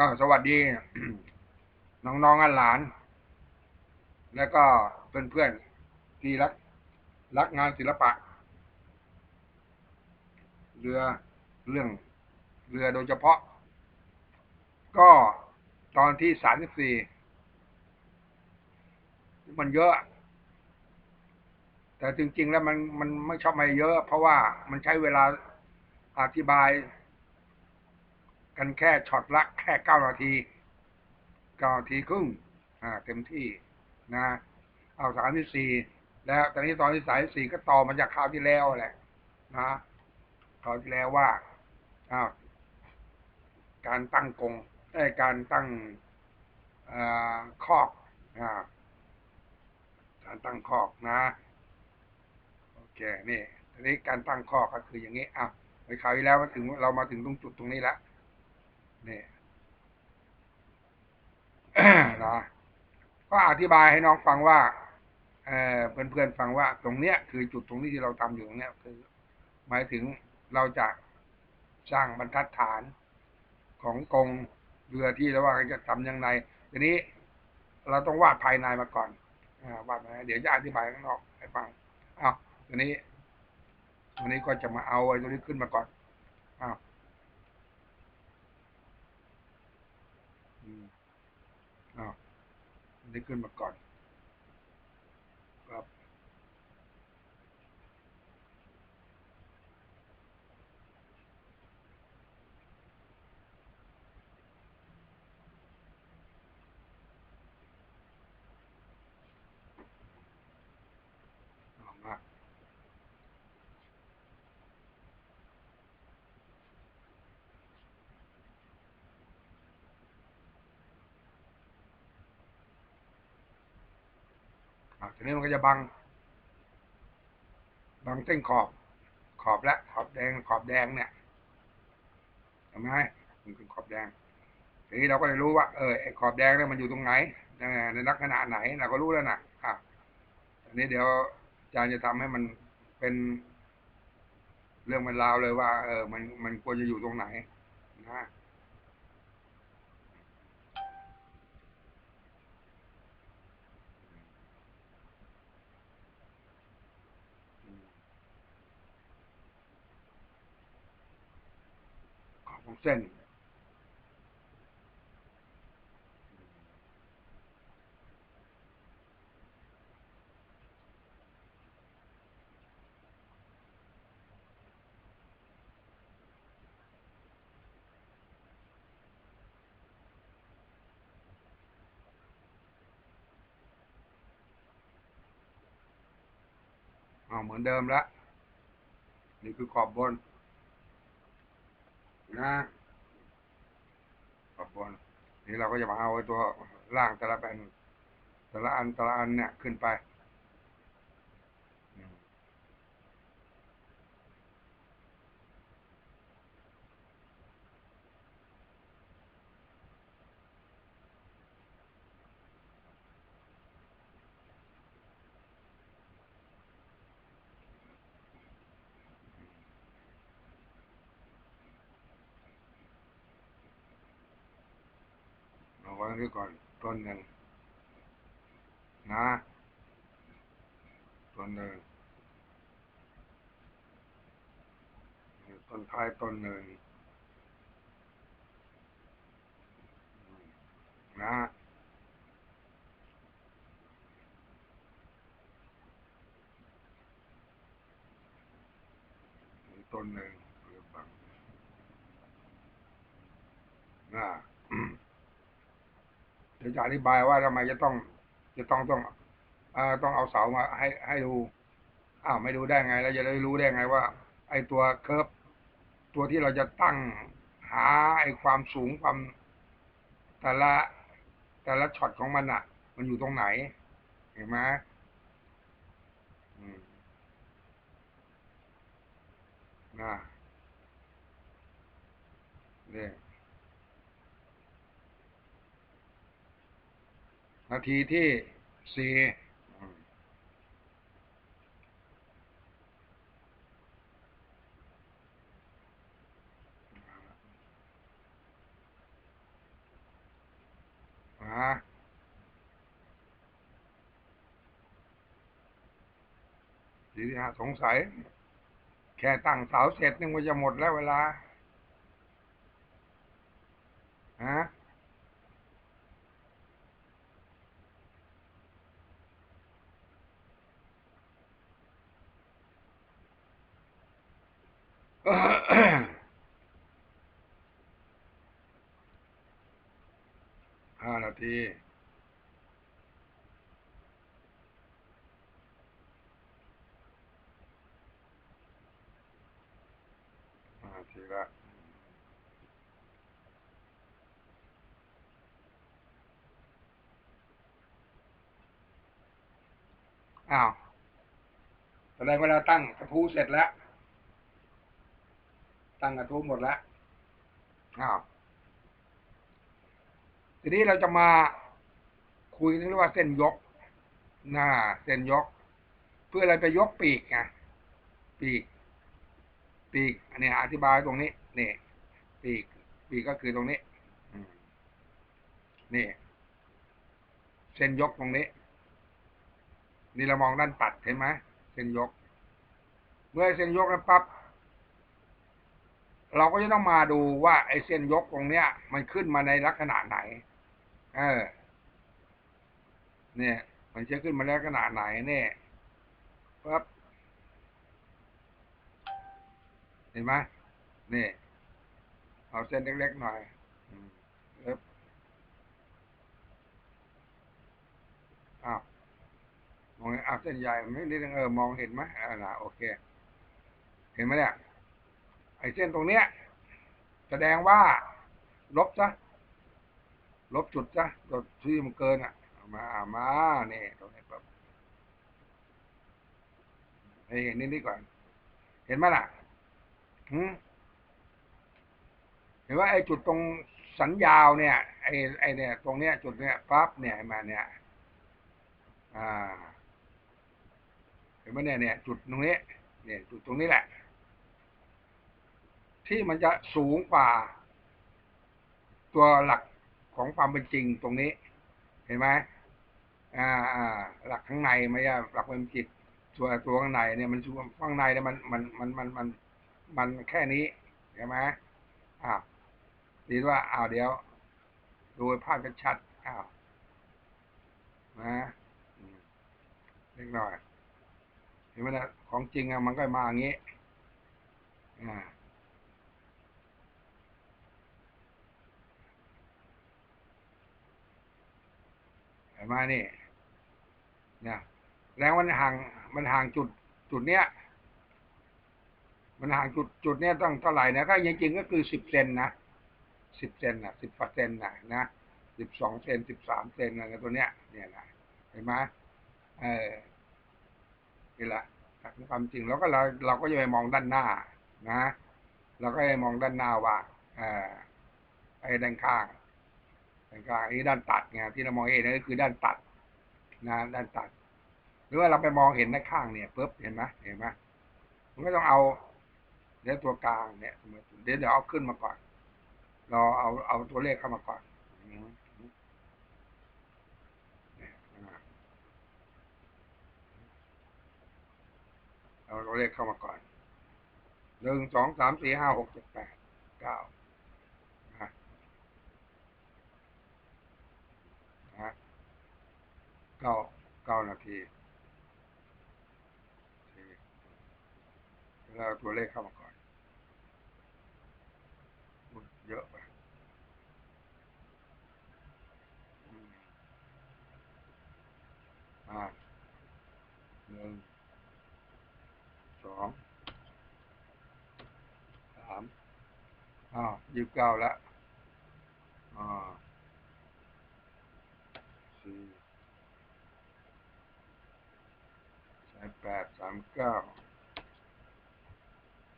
ก็สวัสดี น้องๆอนหลาน แล้วก็เพื่อนๆที่รัก รักงานศิลปะ เรือเรื่องเรือโดยเฉพาะ ก็ตอนที่สามสิบสี่มันเยอะ แต่จริง ๆ แล้วมันมันไม่ชอบมาเยอะ เพราะว่ามันใช้เวลาอธิบาย กันแค่ช็อตละแค่เก้านาทีเก้านาทีครึ่งอ่าเต็มที่นะเอาสามที่สี่แล้วตอนนี้ตอนที่สายสี่ก็ต่อมาจากคราวที่แล้วแหละ นะคราวที่แล้วว่าอ้าวการตั้งกงได้การตั้งอคอกอ่าการตั้งคอกนะโอเคนี่ทีนี้การตั้งคอกก็คืออย่างนี้อ้าวในคราวที่แล้วมาถึงเรามาถึงตรงจุดตรงนี้แล้ว นี่นะก็อธิบายให้น้องฟังว่าเออเพื่อนๆฟังว่า ตรงเนี้ย คือจุดตรงนี้ที่เราทำอยู่ตรงเนี้ย คือ หมายถึงเราจะสร้างบรรทัดฐานของกองเรือที่เราว่าจะทำยังไงทีนี้ เราต้องวาดภายในมาก่อนอวาดภาเดี๋ยวจะอธิบายข้างนอกให้ฟังอ้าวทีนี้วันนี้ก็จะมาเอาไอ้ตรงนี้ขึ้นมาก่อนอ้าว อ้าวนี้ขึ้นมาก่อนครับ ทีนี้มันก็จะบัง บังเส้นขอบ ขอบและ ขอบแดง ขอบแดงเนี่ยเห็นไหมมันเป็นขอบแดง ทีนี้เราก็จะรู้ว่า เออไอ้ขอบแดงเนี่ยมันอยู่ตรงไหน ในลักษณะไหน เราก็รู้แล้วนะอะอันนี้เดี๋ยวอาจารย์จะทำให้มันเป็นเรื่องมันราวเลยว่า เออ มันมันควรจะอยู่ตรงไหนนะ เส้น เอาเหมือนเดิมแล้วนี่คือขอบบน นะขอบบนนี่เราก็จะมาเอาไอ้ตัวล่างแต่ละแผ่นแต่ละอันแต่ละอันเนี่ยขึ้นไป ไว้ก่อนต้นหนึ่งนะต้นหนึ่งต้นท้ายต้นหนึ่งนะต้นหนึ่งนะ เดี๋ยวจะอธิบายว่าทำไมจะต้อง จะต้องต้องอต้องเอาเสามาให้ให้ดูอ้าวไม่ดูได้ไงแล้วจะได้รู้ได้ไงว่า ไอ้ตัวเคิร์ฟตัวที่เราจะตั้งหาไอ้ความสูงความแต่ละแต่ละช็อตของมันอะมันอยู่ตรงไหน เห็นไหมนะเนี่ย นาทีที่สี่อ่าทีนี้ฮะสงสัย แค่ตั้งเสาเสร็จนึงมันจะหมดแล้วเวลา ฮะ ห้านาทีห้านาทีละอ้าวแสดงเวลาตั้งกระทู้เสร็จแล้ว ตั้งกระทู้หมดแล้วอ้าวทีนี้เราจะมาคุยถึงเรื่องว่าเส้นยกหน้าเส้นยก เพื่ออะไรไปยกปีกไงปีก ปีก อันนี้อธิบายตรงนี้นี่ปีก ปีกก็คือตรงนี้อืมนี่ เส้นยกตรงนี้ นี่เรามองด้านตัดเห็นไหมเส้นยก เมื่อเส้นยกแล้วปั๊บ เราก็จะต้องมาดูว่าไอ้เส้นยกตรงเนี้ย มันขึ้นมาในลักษณะไหน เออ เนี่ย มันจะขึ้นมาในลักษณะไหนเนี่ยปั๊บเห็นไหมนี่เอาเส้นเล็กๆหน่อยมเอ๊บอ้าวมองอ้าวเส้นใหญ่ไม่นิดนึงเออมองเห็นไหมอ่าโอเค เห็นไหมเนี่ย ไอเส้นตรงเนี้ย แสดงว่า ลบซะลบจุดซะจุดที่มันเกินอะ มาเอามาเนี่ยตรงนี้ปับให้เห็นนิดนี้ก่อน เห็นไหมล่ะหืเห็นว่าไอ้จุดตรงสันยาวเนี่ย ไอ้ไอ้เนี่ย ตรงเนี้ย จุดเนี้ยปั๊บเนี่ยมาเนี่ย อ่า เห็นไหมเนี่ยเนี่ยจุดตรงนี้เนี่ยจุดตรงนี้แหละ ที่มันจะสูงกว่า ตัวหลักของความเป็นจริงตรงนี้ เห็นไหมอ่าอ่า หลักข้างในไม่ใช่หลักความเป็นจิตตัวตัวข้างในเนี่ยมันข้างในเนี่ยมันมันมันมันมันมันแค่นี้ใช่ไหมอ้าวดีว่าอ้าวเดี๋ยว ดูภาพชัดอ้าวนะเล็กหน่อยเห็นไหมนะของจริงอะมันก็มาอย่างนี้อ่า เห็นไหมนี่นี่แล้วมันห่างมันห่างจุดจุดเนี้ย มันห่างจุดจุดเนี้ยต้องเท่าไหร่นะถ้าจริงๆก็คือสิบเซนนะสิบเซนนะสิบเปอร์เซ็นนะนะสิบสองเซนสิบสามเซนอะไรตัวเนี้ย เนี่ยนะเห็นไหมเออนี่แหละความจริงแล้วก็เราเราก็จะไปมองด้านหน้า นะเราก็จะมองด้านหน้าว่าเออไอ้ด้านข้าง ด้างอันนี้ด้านตัดไงที่เรามองเห็นนั่นก็คือด้านตัดนะด้านตัด หรือว่าเราไปมองเห็นด้านข้างเนี่ยปุ๊บเห็นไหมเห็นไหมมันก็ต้องเอาเดี๋ยวตัวกลางเนี่ยเดี๋ยวเดี๋ยวเอาขึ้นมาก่อน เราเอาเอาตัวเลขเข้ามาก่อนเนี่ยเอาตัวเลขเข้ามาก่อนหนึ่งสองสามสี่ห้าหกเจ็ดแปดเก้านะนะ เก้าเก้านาทีแล้วตัวเลขเข้ามาก่อน เยอะไปอ่าหนึ่งสองสามอ้าวยี่สิบเก้าแล้วอ่าสี่สามแปดสามเก้า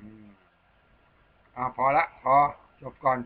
อืมอ่าพอละ พอ จบก่อน